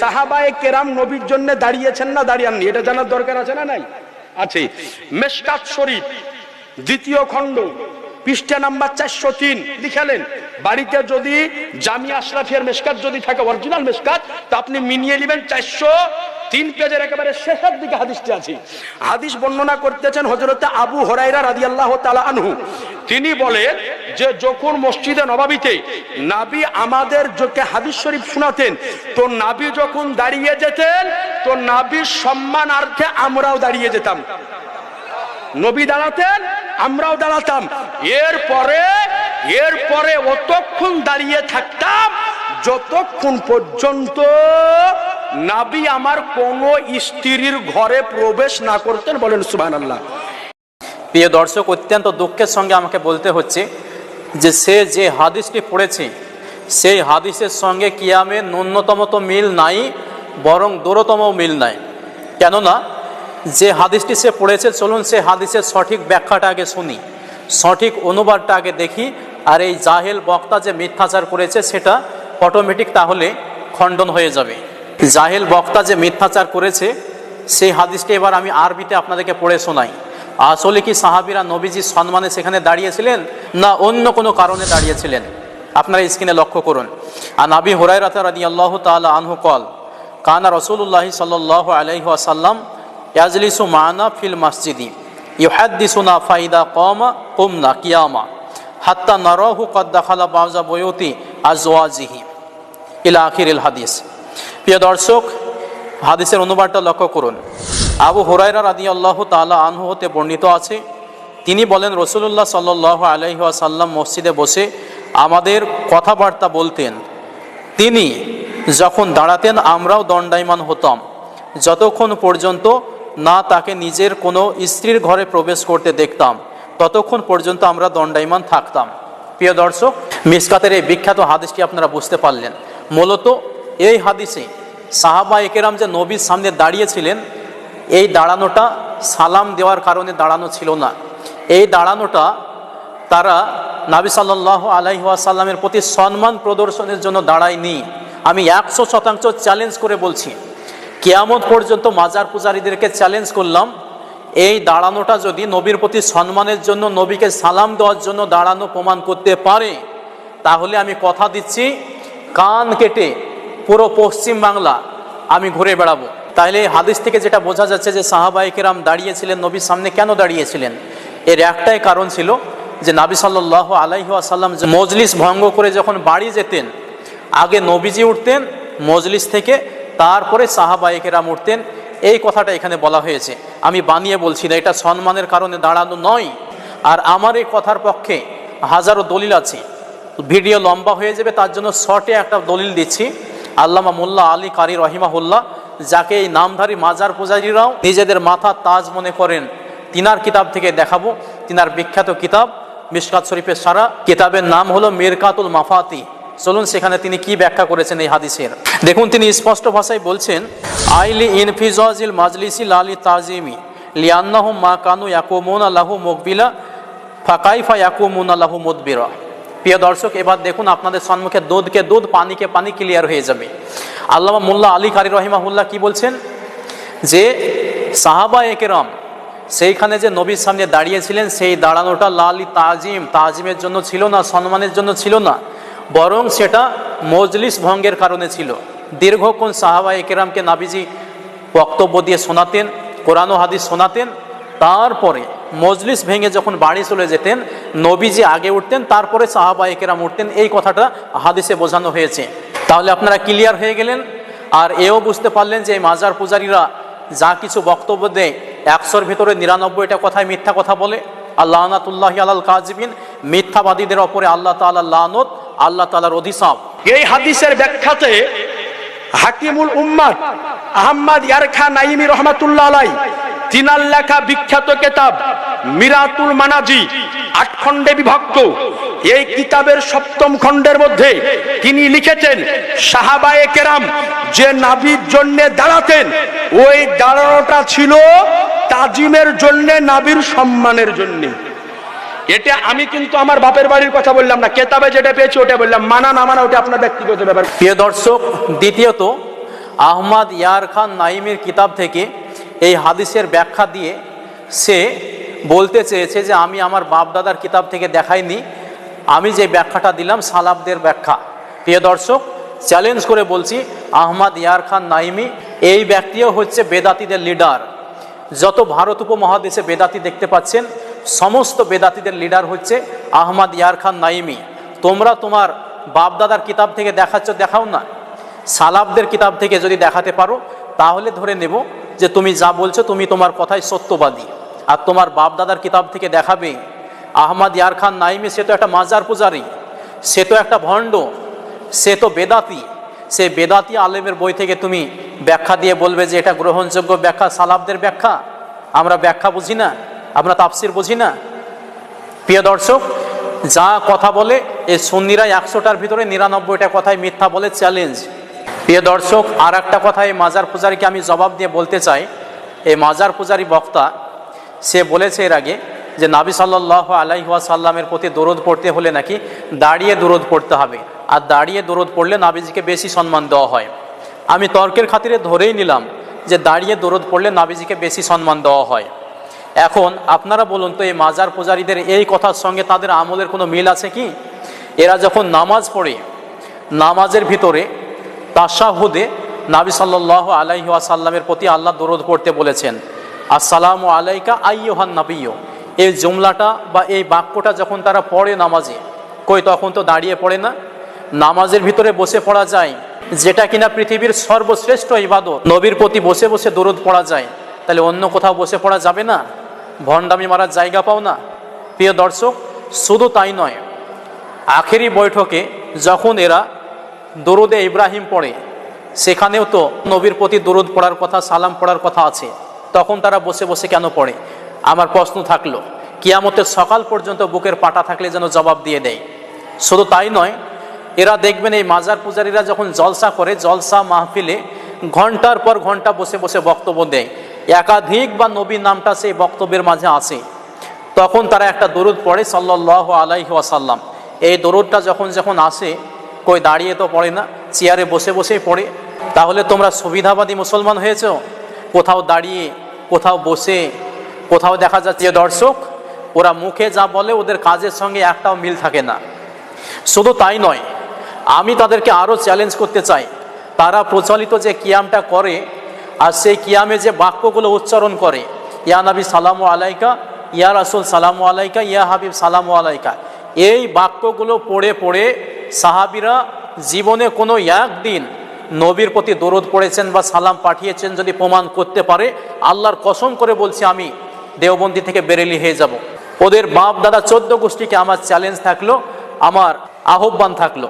সাহাবায়ে কেরাম নবীর জন্য দাঁড়িয়েছেন না দাঁড়িয়েননি? এটা জানার দরকার আছে না নাই? আছে। মেশকাত শরীফ, দ্বিতীয় খণ্ড, পৃষ্ঠা নাম্বার চারশো তিন লিখালেন বাড়িতে যদি জামি আশরাফিয়ার মেশকাত যদি থাকে, অরিজিনাল মেশকাত, তা আপনি মিনিয়ে নেবেন চারশো তিন পেজের একেবারে শেষের দিকে হাদিসটি আছে। হাদিস বর্ণনা করতেছেন হজরতে আবু হরাইরা রাদিয়াল্লাহ তালা আনহু। তিনি বলেন যে, যখন মসজিদে নবাবিতে নাবি আমাদের যোকে হাদিস শরীফ শোনাতেন, তো নাবি যখন দাঁড়িয়ে যেতেন, তো নাবির সম্মানার্থে আমরাও দাঁড়িয়ে যেতাম। নবী দাঁড়াতেন, আমরাও দাঁড়াতাম। এরপরে এরপরে অতক্ষণ দাঁড়িয়ে থাকতাম, যতক্ষণ পর্যন্ত নাবি আমার কোন স্ত্রীর ঘরে প্রবেশ না করতেন বলেন সুবাহ আল্লাহ প্রিয় দর্শক, অত্যন্ত দুঃখের সঙ্গে আমাকে বলতে হচ্ছে যে সে যে হাদিসটি পড়েছে, সেই হাদিসের সঙ্গে কিয়ামের ন্যূনতম তো মিল নাই, বরং দূরতম মিল নাই। কেননা, যে হাদিসটি সে পড়েছে, চলুন সে হাদিসের সঠিক ব্যাখ্যাটা আগে শুনি, সঠিক অনুবাদটা আগে দেখি, আর এই জাহেল বক্তা যে মিথ্যাচার করেছে, সেটা অটোমেটিক তাহলে খণ্ডন হয়ে যাবে। জাহেল বক্তা যে মিথ্যাচার করেছে, সেই হাদিসটি এবার আমি আরবিতে আপনাদেরকে পড়ে শোনাই। আসলে কি সাহাবিরা নবীজির সম্মানে সেখানে দাঁড়িয়েছিলেন? না, অন্য কোনো কারণে দাঁড়িয়েছিলেন? আপনারা স্ক্রিনে লক্ষ্য করুন। আর নাবি হুরাইরাত রাদি আল্লাহ তালা আনহু কল কানা রসুল্লাহি সাল্লাহ আলাইহি আসাল্লাম ইয়াজলিসু মানা ফিল মসজিদি, ইউহাদ্দিসুনা ফাইদা কমা কুমনা কিয়ামা, হাত্তা নারহু কদ্দা খালা বাজা বয়তি আজওয়াজিহি। ইলা আখির হাদিস। প্রিয় দর্শক, হাদিসের অনুবাদটা লক্ষ্য করুন। আবু হুরাইরা রাদি আল্লাহ তালা আনহু হতে বর্ণিত আছে। তিনি বলেন রসুল্লাহ সাল্লাহ আলহি আসাল্লাম মসজিদে বসে আমাদের কথাবার্তা বলতেন। তিনি যখন দাঁড়াতেন, আমরাও দণ্ডায়মান হতাম। যতক্ষণ পর্যন্ত না তাকে নিজের কোনো স্ত্রীর ঘরে প্রবেশ করতে দেখতাম, ততক্ষণ পর্যন্ত আমরা দণ্ডায়মান থাকতাম। প্রিয় দর্শক, মিসকাতের এই বিখ্যাত হাদিসটি আপনারা বুঝতে পারলেন। মূলত এই হাদিসে সাহাবা একেরাম যে নবীর সামনে দাঁড়িয়েছিলেন এই দাঁড়ানোটা সালাম দেওয়ার কারণে দাঁড়ানো ছিল না। এই দাঁড়ানোটা তারা নাবি সাল্লাহ আলাইহাসাল্লামের প্রতি সম্মান প্রদর্শনের জন্য দাঁড়ায়নি। আমি একশো শতাংশ চ্যালেঞ্জ করে বলছি, কেয়ামত পর্যন্ত মাজার পূজারীদেরকে চ্যালেঞ্জ করলাম। এই দাঁড়ানোটা যদি নবীর প্রতি সম্মানের জন্য, নবীকে সালাম দেওয়ার জন্য দাঁড়ানো প্রমাণ করতে পারে, তাহলে আমি কথা দিচ্ছি, কান কেটে পুরো পশ্চিম বাংলা আমি ঘুরে বেড়াবো। তাহলে হাদিস থেকে যেটা বোঝা যাচ্ছে যে সাহাবাইকেরাম দাঁড়িয়েছিলেন নবীর সামনে কেন দাঁড়িয়েছিলেন? এর একটাই কারণ ছিল যে নাবি সাল্লাহ আসাল্লাম মজলিস ভঙ্গ করে যখন বাড়ি যেতেন, আগে নবীজি উঠতেন, মজলিস থেকে তারপরে সাহাবাইকেরাম উঠতেন। এই কথাটা এখানে বলা হয়েছে। আমি বানিয়ে বলছি না, এটা সম্মানের কারণে দাঁড়ানো নয়। আর আমার এই কথার পক্ষে হাজারো দলিল আছে। ভিডিও লম্বা হয়ে যাবে, তার জন্য শর্টে একটা দলিল দিচ্ছি। আল্লামা মোল্লা আলী কারি রহিমাহুল্লাহ যাকে এই নামধারী মাজার পূজারীরাও নিজেদের মাথা তাজ মনে করেন, তিনার কিতাব থেকে দেখাবো। তিনার বিখ্যাত কিতাব মিসকাত শরীফের সারা কিতাবের নাম হলো মিরকাতুল মাফাতি। চলুন সেখানে তিনি কি ব্যাখ্যা করেছেন এই হাদিসের। দেখুন, তিনি স্পষ্ট ভাষায় বলছেন, আইলি ইনফিজাজিল মাজলিসি লালি তাজিমি লিয়ান্নাহু মা কানু ইয়াকুমুন আল্লাহু মুকবিলা, ফাকাইফা ইয়াকুমুন আল্লাহু মুদবিরা। প্রিয় দর্শক, এবার দেখুন আপনাদের সম্মুখে দুধকে দুধ, পানিকে পানি ক্লিয়ার হয়ে যাবে। আল্লামা মোল্লা আলী কারি রহিমাহুল্লাহ কি বলছেন? যে সাহাবা একেরাম সেইখানে যে নবীর সামনে দাঁড়িয়েছিলেন, সেই দাঁড়ানোটা লালি তাজিম, তাজিমের জন্য ছিল না, সম্মানের জন্য ছিল না, বরং সেটা মজলিস ভঙ্গের কারণে ছিল। দীর্ঘক্ষণ সাহাবা একেরামকে নাবিজি বক্তব্য দিয়ে শোনাতেন, কোরআন হাদিস শোনাতেন, তারপরে মজলিস ভেঙে যখন বাড়ি চলে যেতেন, নবীজি আগে উঠতেন, তারপরে সাহাবা একেরাম উঠতেন, এই কথাটা হাদিসে বোঝানো হয়েছে। তাহলে আপনারা ক্লিয়ার হয়ে গেলেন। আর এও বুঝতে পারলেন যে এই মাজার পূজারীরা যা কিছু বক্তব্য দেয়, একশোর ভিতরে নিরানব্বইটা কথায় মিথ্যা কথা বলে। আল্লাহ আনাতুল্লাহ আলাল কাজবিন, মিথ্যাবাদীদের ওপরে আল্লাহ তাআলা লানত, আল্লাহ তাআলার অধিশাপ। এই হাদিসের ব্যাখ্যাতে হাকিমুল উম্মাদ আহম্মদ ইয়ারখা নাইমি রহমাতুল্লাহ আলাই, তিনার লেখা বিখ্যাত কেতাব মিরাতুল মানাজি আট খণ্ডে বিভক্ত। এই কিতাবের সপ্তম খণ্ডের মধ্যে তিনি লিখেছেন, সাহাবায়ে কেরাম যে নাবির জন্য দাঁড়াতেন, ওই দাঁড়ানোটা ছিল তাজিমের জন্য, নাবির সম্মানের জন্যে। এটা আমি কিন্তু আমার বাপের বাড়ির কথা বললাম না, কেতাবে যেটা পেয়েছি ওটা বললাম, মানা না মানা ওটা আপনার ব্যক্তিগত ব্যাপার। প্রিয় দর্শক, দ্বিতীয়ত, আহমদ ইয়ার খান নাইমের কিতাব থেকে এই হাদিসের ব্যাখ্যা দিয়ে সে বলতে চেয়েছে যে আমি আমার বাপ দাদার কিতাব থেকে দেখাইনি আমি যে ব্যাখ্যাটা দিলাম সালাবদের ব্যাখ্যা। প্রিয় দর্শক চ্যালেঞ্জ করে বলছি, আহমদ ইয়ার খান নাইমি, এই ব্যক্তিও হচ্ছে বেদাতিদের লিডার যত ভারত উপমহাদেশে বেদাতি দেখতে পাচ্ছেন, সমস্ত বেদাতিদের লিডার হচ্ছে আহমদ ইয়ার খান নাইমি। তোমরা তোমার বাপদাদার কিতাব থেকে দেখাচ্ছ, দেখাও না। সালাবদের কিতাব থেকে যদি দেখাতে পারো, তাহলে ধরে নেব যে তুমি যা বলছো, তুমি তোমার কথাই সত্যবাদী। আর তোমার বাপদাদার কিতাব থেকে দেখাবে আহমদ ইয়ার খান নাইমি, সে তো একটা মাজার পূজারি, সে তো একটা ভণ্ড, সে তো বেদাতি, সে বেদাতি আলেমের বই থেকে তুমি ব্যাখ্যা দিয়ে বলবে যে এটা গ্রহণযোগ্য ব্যাখ্যা সালাবদের ব্যাখ্যা। আমরা ব্যাখ্যা বুঝি না, আমরা তাফসির বুঝি না। প্রিয় দর্শক, যা কথা বলে, এই সন্নিরা একশোটার ভিতরে নিরানব্বইটা কথায় মিথ্যা বলে চ্যালেঞ্জ প্রিয় দর্শক আর একটা কথা এই মাজার পূজারীকে আমি জবাব দিয়ে বলতে চাই। এই মাজার পূজারী বক্তা, সে বলেছে এর আগে যে নাবি সাল্লাহ আলাইহাসাল্লামের প্রতি দরদ পড়তে হলে নাকি দাঁড়িয়ে দরদ পড়তে হবে। আর দাঁড়িয়ে দরদ পড়লে নাবিজিকে বেশি সম্মান দেওয়া হয়। আমি তর্কের খাতিরে ধরেই নিলাম যে দাঁড়িয়ে দরদ পড়লে নাবিজিকে বেশি সম্মান দেওয়া হয়। এখন আপনারা বলুন তো, এই মাজার পূজারীদের এই কথার সঙ্গে তাদের আমলের কোনো মিল আছে কি? এরা যখন নামাজ পড়ে, নামাজের ভিতরে তাসাহুদে নাবি সাল্লাহ আলাইহি আসাল্লামের প্রতি আল্লাহ দরদ পড়তে বলেছেন, আসসালামু আলাইকা আইয়ুহান নাবিয় এই জুমলাটা বা এই বাক্যটা যখন তারা পড়ে নামাজে, কই তখন তো দাঁড়িয়ে পড়ে না? নামাজের ভিতরে বসে পড়া যায়, যেটা কিনা পৃথিবীর সর্বশ্রেষ্ঠ ইবাদত। নবীর প্রতি বসে বসে দরদ পড়া যায়, তাহলে অন্য কোথাও বসে পড়া যাবে না? ভণ্ডামি মারার জায়গা পাও না? প্রিয় দর্শক, শুধু তাই নয়, আখেরি বৈঠকে যখন এরা দরুদে ইব্রাহিম পড়ে, সেখানেও তো নবীর প্রতি দরুদ পড়ার কথা, সালাম পড়ার কথা আছে। তখন তারা বসে বসে কেন পড়ে? আমার প্রশ্ন থাকল, কিয়ামতের সকাল পর্যন্ত বুকের পাটা থাকলে যেন জবাব দিয়ে দেয়। শুধু তাই নয়, এরা দেখবেন এই মাজার পূজারীরা যখন জলসা করে, জলসা মাহফিলে ঘণ্টার পর ঘণ্টা বসে বসে বক্তব্য দেয়। একাধিক বা নবীর নামটা সেই বক্তব্যের মাঝে আসে তখন তারা একটা দরুদ পড়ে সাল্লাহ আলাইহি ওয়াসাল্লাম। এই দরুদটা যখন যখন আসে, কই দাঁড়িয়ে তো পড়ে না, চেয়ারে বসে বসেই পড়ে। তাহলে তোমরা সুবিধাবাদী মুসলমান হয়েছ? কোথাও দাঁড়িয়ে, কোথাও বসে কোথাও দেখা যাচ্ছে দর্শক, ওরা মুখে যা বলে, ওদের কাজের সঙ্গে একটাও মিল থাকে না। শুধু তাই নয়, আমি তাদেরকে আরও চ্যালেঞ্জ করতে চাই। তারা প্রচলিত যে কিয়ামটা করে, আর সেই কিয়ামে যে বাক্যগুলো উচ্চারণ করে, ইয়া নবী সালাম আলাইকা, ইয়া রাসুল সালাম আলাইকা, ইয়া হাবিব সালাম আলাইকা। এই বাক্যগুলো পড়ে পড়ে সাহাবিরা জীবনে কোনো একদিন নবীর প্রতি দরদ পড়েছেন বা সালাম পাঠিয়েছেন যদি প্রমাণ করতে পারে, আল্লাহর কসম করে বলছি আমি দেওবন্দি থেকে বেরেলি হয়ে যাব। ওদের বাপ দাদা চোদ্দ গোষ্ঠীকে আমার চ্যালেঞ্জ থাকল, আমার আহ্বান থাকল।